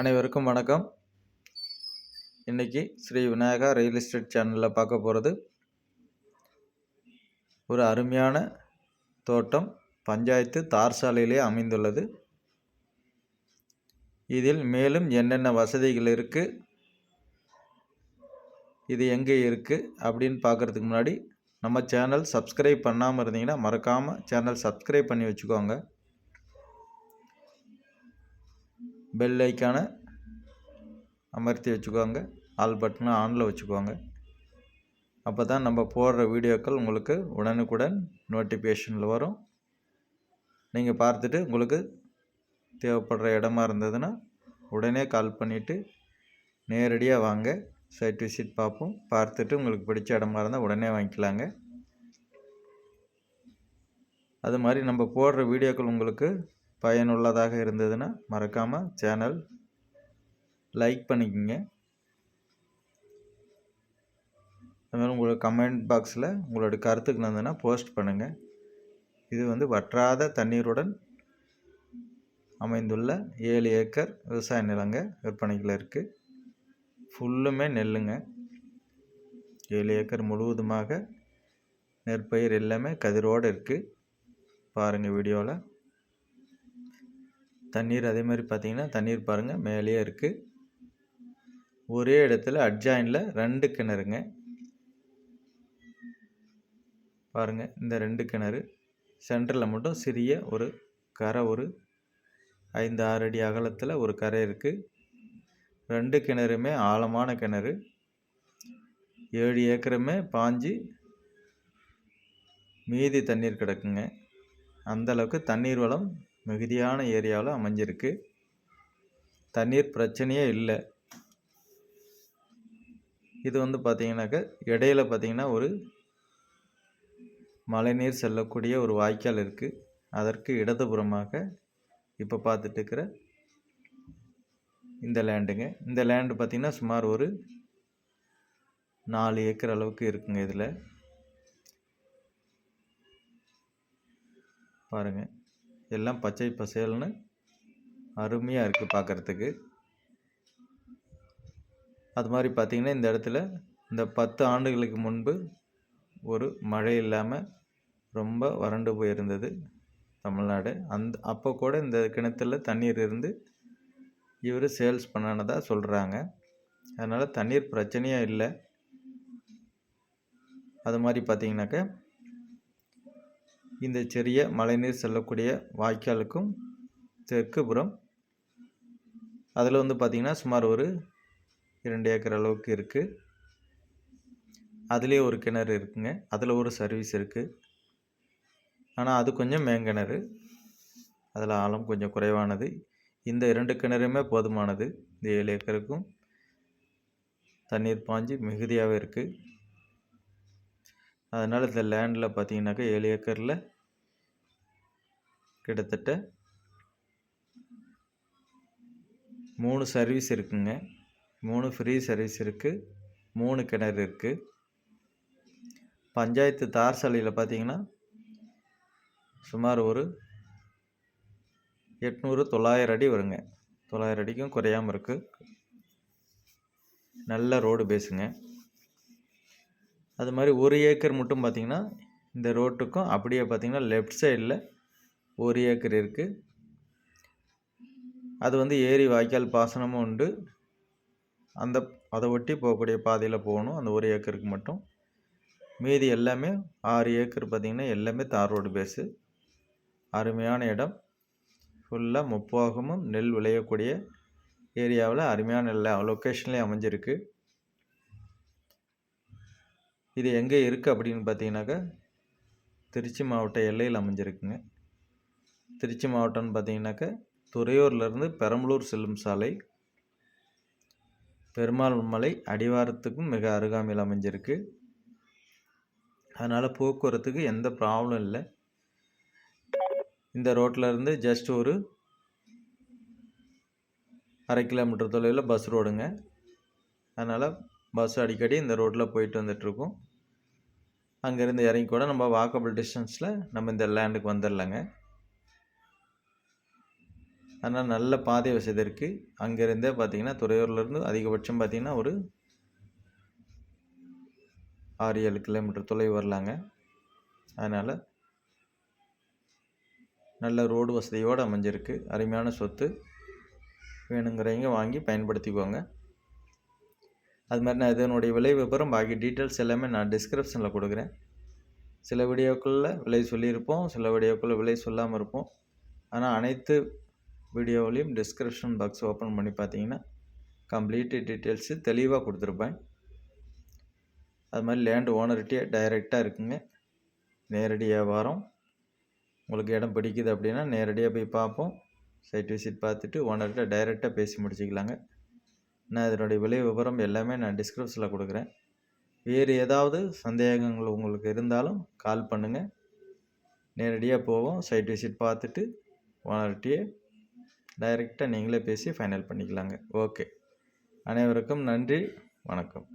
அனைவருக்கும் வணக்கம். இன்றைக்கி ஸ்ரீ விநாயகா ரியல் எஸ்டேட் சேனலில் பார்க்க போகிறது ஒரு அருமையான தோட்டம் பஞ்சாயத்து தார் சாலையிலே அமைந்துள்ளது. இதில் மேலும் என்னென்ன வசதிகள் இருக்குது இது எங்கே இருக்குது அப்படின்னு பார்க்குறதுக்கு முன்னாடி நம்ம சேனல் சப்ஸ்கிரைப் பண்ணாமல் இருந்தீங்கன்னா மறக்காமல் சேனல் சப்ஸ்கிரைப் பண்ணி வச்சுக்கோங்க. பெல் ஐக்கானை அமர்த்தி வச்சுக்கோங்க. ஆல் பட்டனை ஆனில் வச்சுக்கோங்க. அப்போ தான் நம்ம போடுற வீடியோக்கள் உங்களுக்கு உடனுக்குடன் நோட்டிஃபிகேஷனில் வரும். நீங்கள் பார்த்துட்டு உங்களுக்கு தேவைப்படுற இடமா இருந்ததுன்னா உடனே கால் பண்ணிவிட்டு நேரடியாக வாங்க. சைட் விசிட் பார்ப்போம். பார்த்துட்டு உங்களுக்கு பிடிச்ச இடமா இருந்தால் உடனே வாங்கிக்கலாங்க. அது மாதிரி நம்ம போடுற வீடியோக்கள் உங்களுக்கு பயனுள்ளதாக இருந்ததுன்னா மறக்காமல் சேனல் லைக் பண்ணிக்கோங்க. அதுமாதிரி உங்களோட கமெண்ட் பாக்ஸில் உங்களோட கருத்துக்கள் இருந்ததுன்னா போஸ்ட் பண்ணுங்கள் இது வந்து வற்றாத தண்ணீருடன் அமைந்துள்ள ஏழு ஏக்கர் விவசாய நிலங்க விற்பனைகள் இருக்குது ஃபுல்லுமே நெல்லுங்க. ஏழு ஏக்கர் முழுவதுமாக நெற்பயிர் எல்லாமே கதிரோடு இருக்குது பாருங்கள் வீடியோவில் தண்ணீர் அதே மாதிரி பார்த்தீங்கன்னா தண்ணீர் பாருங்கள் மேலேயே இருக்குது ஒரே இடத்துல அட்ஜாயினில் ரெண்டு கிணறுங்க. பாருங்கள் இந்த ரெண்டு கிணறு. சென்டரில் மட்டும் சிறிய ஒரு கரை ஒரு ஐந்து ஆறு அடி அகலத்தில் ஒரு கரை இருக்குது ரெண்டு கிணறுமே ஆழமான கிணறு. ஏழு ஏக்கருமே பாஞ்சு மீதி தண்ணீர் கிடக்குங்க. அந்தளவுக்கு தண்ணீர் வளம் மிகுதியான ஏரியாவில் அமைஞ்சிருக்கு. தண்ணீர் பிரச்சனையே இல்லை. இது வந்து பார்த்திங்கனாக்கா இடையில பார்த்திங்கன்னா ஒரு மழைநீர் செல்லக்கூடிய ஒரு வாய்க்கால் இருக்குது அதற்கு இடதுபுறமாக இப்போ பார்த்துட்டு இருக்கிற இந்த லேண்டுங்க. இந்த லேண்டு பார்த்திங்கன்னா சுமார் ஒரு நாலு ஏக்கர் அளவுக்கு இருக்குங்க இதில். பாருங்கள் எல்லாம் பச்சை பசேல்னு அருமையாக இருக்குது பார்க்குறதுக்கு அது மாதிரி பார்த்திங்கன்னா இந்த இடத்துல இந்த பத்து ஆண்டுகளுக்கு முன்பு ஒரு மழை இல்லாமல் ரொம்ப வறண்டு போயிருந்தது தமிழ்நாடு. அந்த அப்போ கூட இந்த கிணத்துல தண்ணீர் இருந்து இவர் சேல்ஸ் பண்ணினதாக சொல்கிறாங்க அதனால் தண்ணீர் பிரச்சனையே இல்லை. அது மாதிரி பார்த்திங்கனாக்கா இந்த சிறிய மழைநீர் செல்லக்கூடிய வாய்க்காலுக்கும் தெற்கு புறம். அதில் வந்து பார்த்திங்கன்னா சுமார் ஒரு இரண்டு ஏக்கர் அளவுக்கு இருக்குது அதுலேயே ஒரு கிணறு இருக்குங்க. அதில் ஒரு சர்வீஸ் இருக்குது ஆனால் அது கொஞ்சம் மேங்கிணறு அதில் ஆழம் கொஞ்சம் குறைவானது. இந்த இரண்டு கிணறுமே போதுமானது. இந்த ஏழு ஏக்கருக்கும் தண்ணீர் பாஞ்சு மிகுதியாகவே இருக்குது அதனால் இந்த லேண்டில் பார்த்தீங்கன்னாக்கா ஏழு ஏக்கரில் கிட்டத்தட்ட மூணு சர்வீஸ் இருக்குங்க. மூணு ஃப்ரீ சர்வீஸ் இருக்குது மூணு கிணறு இருக்குது பஞ்சாயத்து தார் சாலையில் பார்த்தீங்கன்னா சுமார் ஒரு எட்நூறு தொள்ளாயிரம் அடி வருங்க. தொள்ளாயிரம் அடிக்கும் குறையாமல் இருக்குது நல்ல ரோடு பேஸுங்க அது மாதிரி ஒரு ஏக்கர் மட்டும் பார்த்திங்கன்னா இந்த ரோட்டுக்கும் அப்படியே பார்த்திங்கன்னா லெஃப்ட் சைடில் ஒரு ஏக்கர் இருக்குது அது வந்து ஏரி வாய்க்கால் பாசனமும் உண்டு. அந்த அதை ஒட்டி போகக்கூடிய பாதையில் போகணும். அந்த ஒரு ஏக்கருக்கு மட்டும். மீதி எல்லாமே ஆறு ஏக்கர் பார்த்திங்கன்னா எல்லாமே தார் ரோடு பேஸு அருமையான இடம். ஃபுல்லாக முப்போகமும் நெல் விளையக்கூடிய ஏரியாவில் அருமையான லொக்கேஷன்லேயே அமைஞ்சிருக்கு. இது எங்கே இருக்குது அப்படின்னு பார்த்தீங்கன்னாக்கா திருச்சி மாவட்ட எல்லையில் அமைஞ்சிருக்குங்க. திருச்சி மாவட்டம்னு பார்த்தீங்கன்னாக்கா துறையூர்லேருந்து பெரம்பலூர் செல்லும் சாலை பெருமாள் மலை அடிவாரத்துக்கும் மிக அருகாமையில் அமைஞ்சிருக்கு. அதனால் போக்குவரத்துக்கு எந்த ப்ராப்ளம் இல்லை. இந்த ரோட்டில் இருந்து ஜஸ்ட் ஒரு அரை கிலோமீட்டர் தொலைவில் பஸ் ரோடுங்க. அதனால் பஸ் அடிக்கடி இந்த ரோட்டில் போயிட்டு வந்துட்டுருக்கோம். அங்கேருந்து இறங்கி கூட நம்ம வாக்கபிள் டிஸ்டன்ஸில் நம்ம இந்த லேண்டுக்கு வந்துடலாங்க. அதனால் நல்ல பாதை வசதி இருக்குது அங்கேருந்தே பார்த்தீங்கன்னா துறையூர்லேருந்து அதிகபட்சம் பார்த்தீங்கன்னா ஒரு ஆறு ஏழு கிலோமீட்டர் தொலைவு வரலாங்க. அதனால் நல்ல ரோடு வசதியோடு அமைஞ்சிருக்கு. அருமையான சொத்து வேணுங்கிறவங்க வாங்கி பயன்படுத்திக்கோங்க. அது மாதிரி நான் இதனுடைய விலை விவரம் பாக்கி டீட்டெயில்ஸ் எல்லாமே நான் டிஸ்கிரிப்ஷனில் கொடுக்குறேன். சில வீடியோக்களில் விலை சொல்லியிருப்போம் சில வீடியோக்களில் விலை சொல்லாமல் இருப்போம். ஆனால் அனைத்து வீடியோவிலையும் டிஸ்கிரிப்ஷன் பாக்ஸ் ஓப்பன் பண்ணி பார்த்தீங்கன்னா கம்ப்ளீட்டு டீட்டெயில்ஸு தெளிவாக கொடுத்துருப்பேன். அது மாதிரி லேண்டு ஓனர்கிட்டே டைரெக்டாக இருக்குங்க. நேரடி வியாபாரம் உங்களுக்கு இடம் பிடிக்குது அப்படின்னா நேரடியாக போய் பார்ப்போம். சைட் விசிட் பார்த்துட்டு ஓனர்கிட்ட டைரெக்டாக பேசி முடிச்சுக்கலாங்க. நான் இதனுடைய விலை விவரம் எல்லாமே நான் டிஸ்கிரிப்ஷனில் கொடுக்குறேன். வேறு ஏதாவது சந்தேகங்கள் உங்களுக்கு இருந்தாலும் கால் பண்ணுங்கள் நேரடியாக போவோம். சைட் விசிட் பார்த்துட்டு ஓனர்கிட்டயே டைரெக்டாக நீங்களே பேசி ஃபைனல் பண்ணிக்கலாங்க. ஓகே அனைவருக்கும் நன்றி. வணக்கம்.